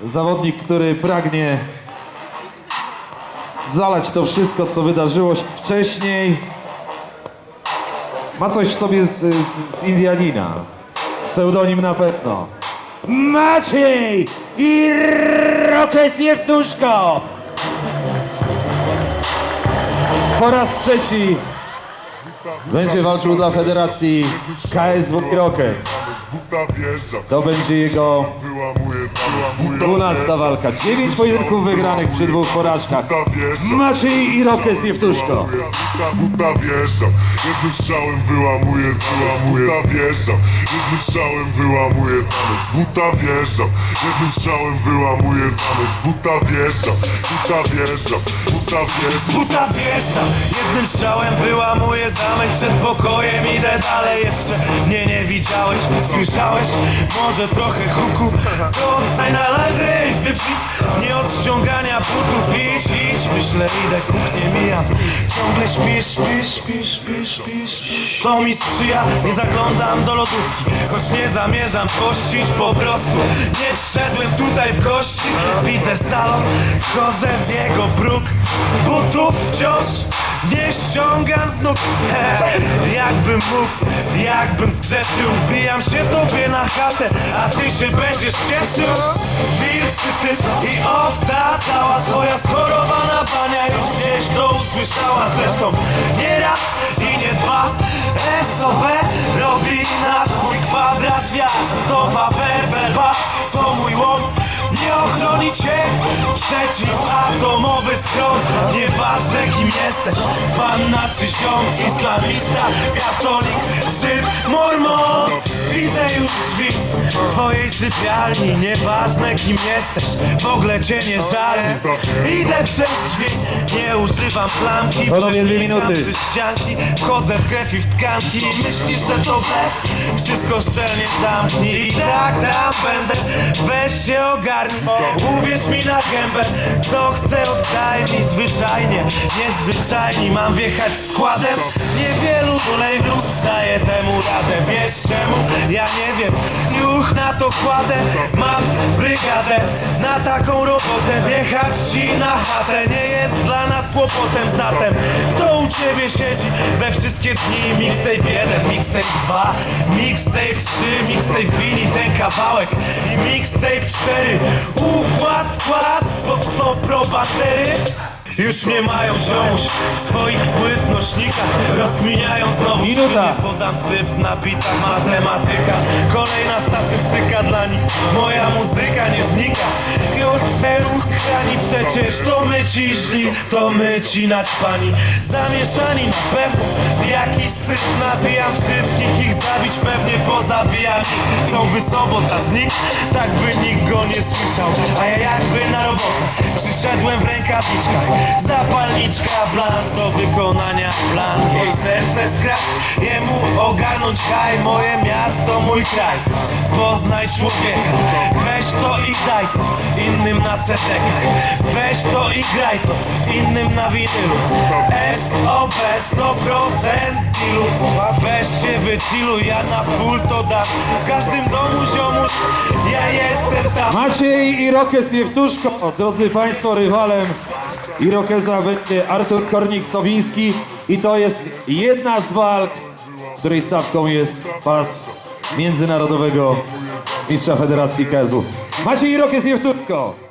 Zawodnik, który pragnie zalać to wszystko, co wydarzyło się wcześniej. Ma coś w sobie z, z, z Indianina. Pseudonim na pewno. Maciej i Rokes Jewtuszko! Po raz trzeci będzie walczył dla Federacji KSW Rokes. To będzie jego 12 walka. 9 pojedynków wygranych przy dwóch porażkach. Maciej i Rokes Jewtuszko. Buta, buta wjeżdża, jednym strzałem wyłamuje zamek, buta wjeżdża, jednym strzałem wyłamuje zamek, buta wjeżdża, jednym strzałem wyłamuje zamek, buta wjeżdża, buta wjeżdża, buta wjeżdża. Buta wjeżdża, jednym strzałem wyłamuję zamek przed pokojem Idę dalej jeszcze, nie widziałeś, słyszałeś? Może trochę huku, to oddaj na Nie od ściągania butów, idź, idź. Myślę, idę, kuchnię mijam Ciągle śpisz, śpisz, śpisz, śpisz, śpisz. To mi sprzyja, nie zaglądam do lodówki. Choć nie zamierzam pościć po prostu. Nie wszedłem tutaj w kości. Widzę salon, wchodzę w jego bruk. Butów wciąż nie ściągam z nóg Jakbym mógł, jakbym zgrzeszył. Wbijam się tobie na chatę A ty się będziesz cieszył. Wilcy ty i owca Cała swoja schorowana bania Już gdzieś to usłyszała Zresztą. Nie raz i nie dwa. SOB robi na swój kwadrat Wiatr, stopa, Co mój łom nie ochroni cię. Przeciwatomowy schron Nieważne kim jesteś. Panna czy ziom Islamista, katolik, Żyd, mormon. Widzę już drzwi Twojej sypialni. Nieważne kim jesteś. W ogóle cię nie żalę. Idę przez drzwi. Nie używam klamki Panowie, dwie minuty. ścianki. Wchodzę w krew i w tkanki. Myślisz, że to blef? Wszystko szczelnie zamknij. I tak tam będę. Weź się ogarnij Uwierz mi na gębę Co chcę oddaj mi zwyczajnie Niezwyczajni mam wjechać składem Niewielu dolejów daje temu radę Wiesz czemu? Ja nie wiem to kładę. Mam brygadę Na taką robotę. Wjechać ci na chatę Nie jest dla nas kłopotem. Zatem kto u ciebie siedzi. We wszystkie dni Mixtape 1, mixtape 2 Mixtape 3, mixtape wini ten kawałek. I mixtape 4 Układ, skład Pod 100 pro batery już mnie mają wziąć w swoich płyt nośnikach Rozmieniają znowu Minuta. Podam cyfr na bitach matematyka. Kolejna statystyka dla nich Moja muzyka nie znika. Ruch krani przecież To my ci źli, to my ci naćpani. Zamieszani na pewno w jakiś syf Nazwijam wszystkich ich zabić pewnie pozabijam ich Co by sobota znikł, tak by nikt go nie słyszał. A ja jakby na robotę przyszedłem w rękawiczkach Zapalniczka, plan do wykonania. Plan Jej serce skrać, jemu ogarnąć haj Moje miasto, mój kraj. Poznaj człowieka, weź to i daj to. Innym na cetekach, weź to i graj to. Innym na winylu. SOB 100% ilu Weź się wychilluj, ja na full to dam. W każdym domu ziomuś, ja jestem tam. Maciej i Rokes Jewtuszko. Drodzy Państwo, rywalem Irokeza będzie Artur Kornik-Sowiński i to jest jedna z walk, której stawką jest pas międzynarodowego mistrza Federacji KSW. Maciej i Rokes Jewtuszko.